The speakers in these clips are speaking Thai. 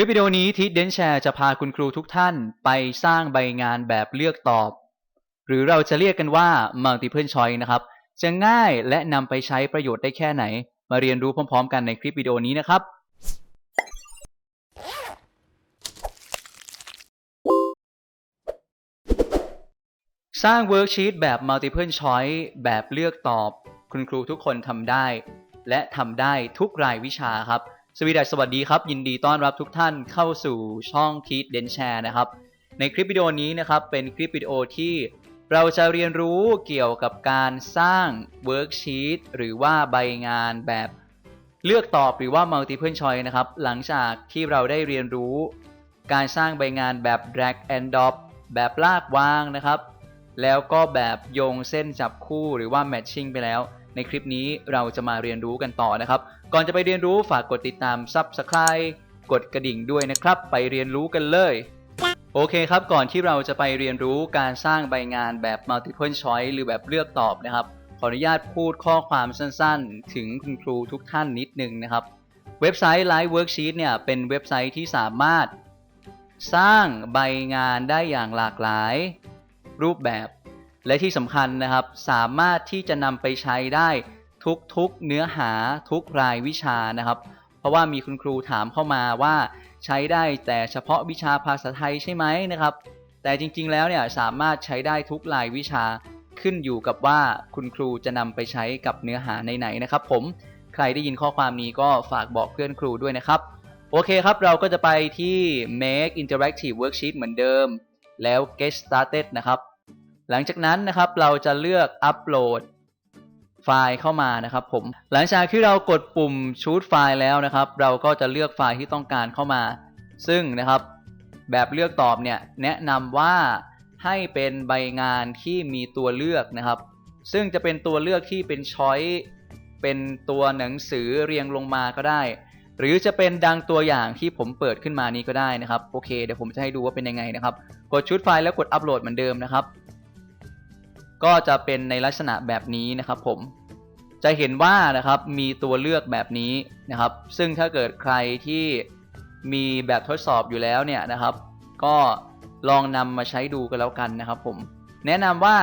ลิปวิดีโอนี้ทิศเดนแชร์จะพาคุณครูทุกท่านไปสร้างใบงานแบบเลือกตอบ หรือเราจะเรียกกันว่า multiple choice นะครับ จะง่ายและนำไปใช้ประโยชน์ได้แค่ไหน มาเรียนรู้พร้อม ๆ กันในคลิปวิดีโอนี้นะครับ สร้างเวิร์กชีตแบบ multiple choice แบบเลือกตอบ คุณครูทุกคนทำได้ และทำได้ทุกรายวิชาครับ สวีดัสสวัสดีครับ ยินดีต้อนรับทุกท่านเข้าสู่ช่องที d เดนแชร์นะครับ ในคลิปวิดีโอนี้นะครับ เป็นคลิปวิดีโอที่เราจะเรียนรู้เกี่ยวกับการสร้างเวิร์กชีตหรือว่าใบงานแบบเลือกตอบหรือว่า multiple choice นะครับ หลังจากที่เราได้เรียนรู้ การสร้างใบงานแบบ drag and drop แบบลากวางนะครับ แล้วก็แบบโยงเส้นจับคู่หรือว่า matching ไปแล้ว ในคลิปนี้เราจะมาเรียนรู้กันต่อนะครับ ก่อนจะไปเรียนรู้ฝากกดติดตาม Subscribe กดกระดิ่งด้วยนะครับ ไปเรียนรู้กันเลย โอเคครับ ก่อนที่เราจะไปเรียนรู้การสร้างใบงานแบบ multiple choice หรือแบบเลือกตอบนะครับ ขออนุญาตพูดข้อความสั้นๆ ถึงคุณครูทุกท่านนิดนึงนะครับ เว็บไซต์ Live Worksheet เนี่ยเป็นเว็บไซต์ที่สามารถสร้างใบงานได้อย่างหลากหลายรูปแบบ และที่สำคัญนะครับ สามารถที่จะนำไปใช้ได้ทุกๆเนื้อหาทุกรายวิชานะครับ เพราะว่ามีคุณครูถามเข้ามาว่าใช้ได้แต่เฉพาะวิชาภาษาไทยใช่ไหมนะครับ แต่จริงๆแล้วเนี่ยสามารถใช้ได้ทุกรายวิชาขึ้นอยู่กับว่าคุณครูจะนำไปใช้กับเนื้อหาไหนๆนะครับ ผมใครได้ยินข้อความนี้ก็ฝากบอกเพื่อนครูด้วยนะครับ โอเคครับเราก็จะไปที่ make interactive worksheet เหมือนเดิม แล้ว get started นะครับ หลังจากนั้นนะครับเราจะเลือก upload ไฟล์เข้ามานะครับผมหลังจากที่เรากดปุ่ม shoot ไฟล์แล้วนะครับ เราก็จะเลือกไฟล์ที่ต้องการเข้ามา ซึ่งนะครับ แบบเลือกตอบเนี่ยแนะนำว่าให้เป็นใบงานที่มีตัวเลือกนะครับ ซึ่งจะเป็นตัวเลือกที่เป็นช้อยเป็นตัวหนังสือเรียงลงมาก็ได้ หรือจะเป็นดังตัวอย่างที่ผมเปิดขึ้นมานี้ก็ได้นะครับโอเคเดี๋ยวผมจะให้ดูว่าเป็นยังไงนะครับ กดชุดไฟล์แล้วกดอัปโหลดเหมือนเดิมนะครับ ก็จะเป็นในลักษณะแบบนี้นะครับผมจะเห็นว่านะครับมีตัวเลือกแบบนี้นะครับ ซึ่งถ้าเกิดใครที่มีแบบทดสอบอยู่แล้วเนี่ยนะครับ ก็ลองนำมาใช้ดูกันแล้วกันนะครับผมแนะนำว่า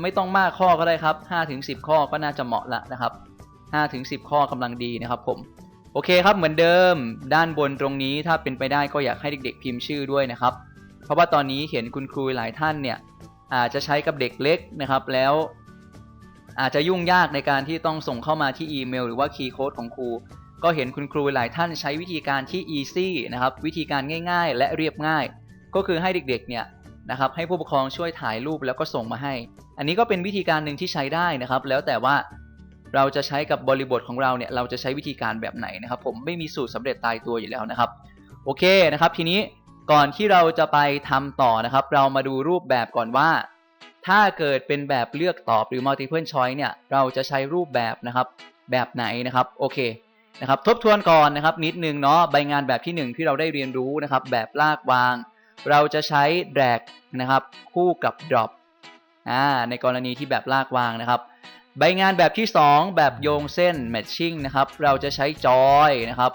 ไม่ต้องมากข้อก็ได้ครับ5-10 ข้อก็น่าจะเหมาะละนะครับ5-10 ข้อกำลังดีนะครับผมโอเคครับเหมือนเดิมด้านบนตรงนี้ถ้าเป็นไปได้ก็อยากให้เด็กๆ พิมพ์ชื่อด้วยนะครับ เพราะว่าตอนนี้เห็นคุณครูหลายท่านเนี่ย อาจจะใช้กับเด็กเล็กนะครับ แล้วอาจจะยุ่งยากในการที่ต้องส่งเข้ามาที่อีเมลหรือว่าคีย์โค้ดของครู ก็เห็นคุณครูหลายท่านใช้วิธีการที่ easy นะครับ วิธีการง่ายๆ และเรียบง่าย ก็คือให้เด็กๆเนี่ยนะครับให้ผู้ปกครองช่วยถ่ายรูปแล้วก็ส่งมาให้ อันนี้ก็เป็นวิธีการหนึ่งที่ใช้ได้นะครับ แล้วแต่ว่าเราจะใช้กับบริบทของเราเนี่ยเราจะใช้วิธีการแบบไหนนะครับ ผมไม่มีสูตรสำเร็จตายตัวอยู่แล้วนะครับ โอเคนะครับ ทีนี้ ก่อนที่เราจะไปทำต่อนะครับ เรามาดูรูปแบบก่อนว่า ถ้าเกิดเป็นแบบเลือกตอบหรือ multiple choice เนี่ย เราจะใช้รูปแบบนะครับ แบบไหนนะครับ โอเคนะครับ ทบทวนก่อนนะครับ นิดนึงเนาะ ใบงานแบบที่ 1 ที่เราได้เรียนรู้นะครับ แบบลากวาง เราจะใช้ drag นะครับ คู่กับ drop อ่า ในกรณีที่แบบลากวางนะครับ ใบงานแบบที่ 2 แบบโยงเส้น matching นะครับ เราจะใช้ joy นะครับ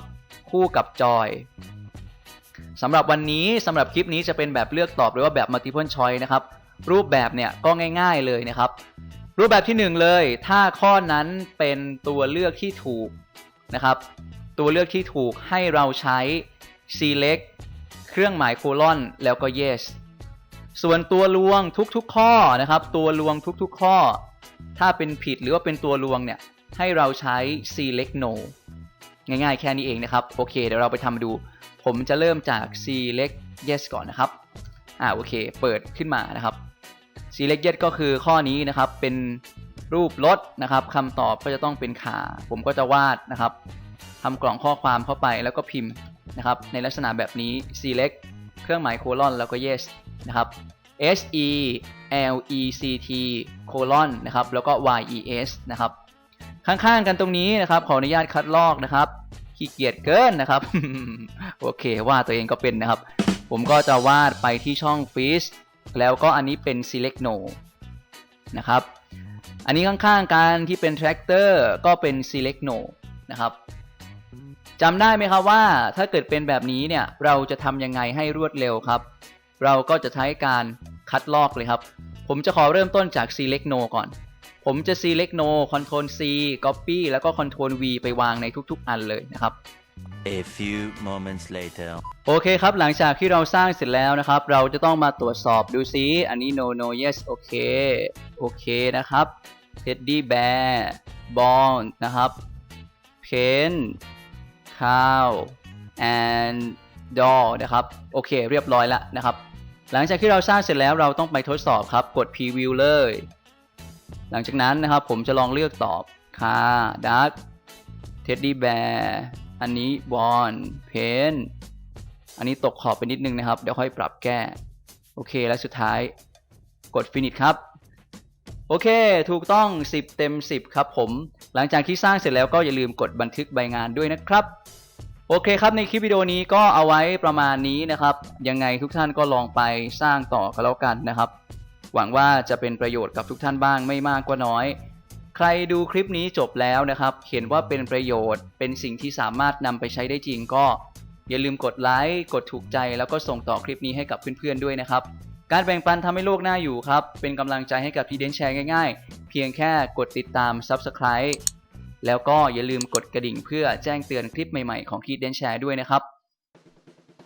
คู่กับ joy สำหรับวันนี้สำหรับคลิปนี้จะเป็นแบบเลือกตอบหรือว่าแบบ multiple choice นะครับรูปแบบเนี่ยก็ง่าย ๆเลยนะครับ รูปแบบที่ 1 เลย ถ้าข้อนั้นเป็นตัวเลือกที่ถูกนะครับ ตัวเลือกที่ถูกให้เราใช้ select เครื่องหมายโคลอนแล้วก็ yes ส่วนตัวลวงทุกๆข้อนะครับ ตัวลวงทุกๆข้อ ถ้าเป็นผิดหรือว่าเป็นตัวลวงเนี่ยให้เราใช้ select no ง่ายๆแค่นี้เองนะครับ โอเค เดี๋ยวเราไปทำดู ผมจะเริ่มจาก select yes ก่อนนะครับ อ่าโอเค เปิดขึ้นมานะครับ select yes ก็คือข้อนี้นะครับ เป็นรูปรถนะครับคำตอบก็จะต้องเป็นขา ผมก็จะวาดนะครับทำกล่องข้อความเข้าไปแล้วก็พิมพ์นะครับ ในลักษณะแบบนี้ select เครื่องหมายโคลอนแล้วก็ yes นะครับ S E L E C T colon นะครับ แล้วก็ Y E S นะครับ ข้างๆกันตรงนี้นะครับ ขออนุญาตคัดลอกนะครับ ขี้เกียจเกินนะครับ โอเควาดตัวเองก็เป็นนะครับ ผมก็จะวาดไปที่ช่อง Fish แล้วก็อันนี้เป็น Select No นะครับ อันนี้ข้างๆกันที่เป็น Tractor ก็เป็น Select No นะครับจำได้ไหมครับว่าถ้าเกิดเป็นแบบนี้เนี่ยเราจะทำยังไงให้รวดเร็วครับ เราก็จะใช้การคัดลอกเลยครับ ผมจะขอเริ่มต้นจาก select no ก่อน ผมจะ select no control C copy แล้วก็ control V ไปวางในทุกๆ อันเลยนะครับ A few moments later. โอเคครับ หลังจากที่เราสร้างเสร็จแล้วนะครับ เราจะต้องมาตรวจสอบดูซิอันนี้ no no yes โอเค โอเคนะครับ teddy bear ball นะครับ pen cow and doll นะครับ โอเค เรียบร้อยแล้วนะครับ หลังจากที่เราสร้างเสร็จแล้วเราต้องไปทดสอบครับ กด preview เลย หลังจากนั้นนะครับผมจะลองเลือกตอบ car duck teddy bear อันนี้ ball pen อันนี้ตกขอบไปนิดนึงนะครับ เดี๋ยวค่อยปรับแก้ โอเค และสุดท้ายกด finish ครับ โอเค ถูกต้อง 10 เต็ม 10 ครับผม หลังจากที่สร้างเสร็จแล้วก็อย่าลืมกดบันทึกใบงานด้วยนะครับ โอเคครับ ในคลิปวิดีโอนี้ก็เอาไว้ประมาณนี้นะครับ ยังไงทุกท่านก็ลองไปสร้างต่อกันแล้วกันนะครับ หวังว่าจะเป็นประโยชน์กับทุกท่านบ้างไม่มากก็น้อย ใครดูคลิปนี้จบแล้วนะครับ เห็นว่าเป็นประโยชน์ เป็นสิ่งที่สามารถนำไปใช้ได้จริงก็ อย่าลืมกดไลค์กดถูกใจแล้วก็ส่งต่อคลิปนี้ให้กับเพื่อนๆด้วยนะครับ การแบ่งปันทำให้โลกน่าอยู่ครับ เป็นกำลังใจให้กับทีเดนแชร์ง่ายๆ เพียงแค่กดติดตาม Subscribe แล้วก็อย่าลืมกดกระดิ่งเพื่อแจ้งเตือนคลิปใหม่ๆของทีเดนแชร์ด้วยนะครับ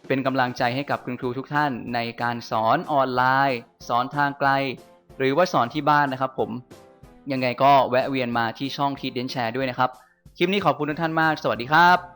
เป็นกำลังใจให้กับคุณครูทุกท่านในการสอนออนไลน์ สอนทางไกล หรือว่าสอนที่บ้านนะครับ ผมยังไงก็แวะเวียนมาที่ช่องทีเดนแชร์ด้วยนะครับ คลิปนี้ขอบคุณทุกท่านมาก สวัสดีครับ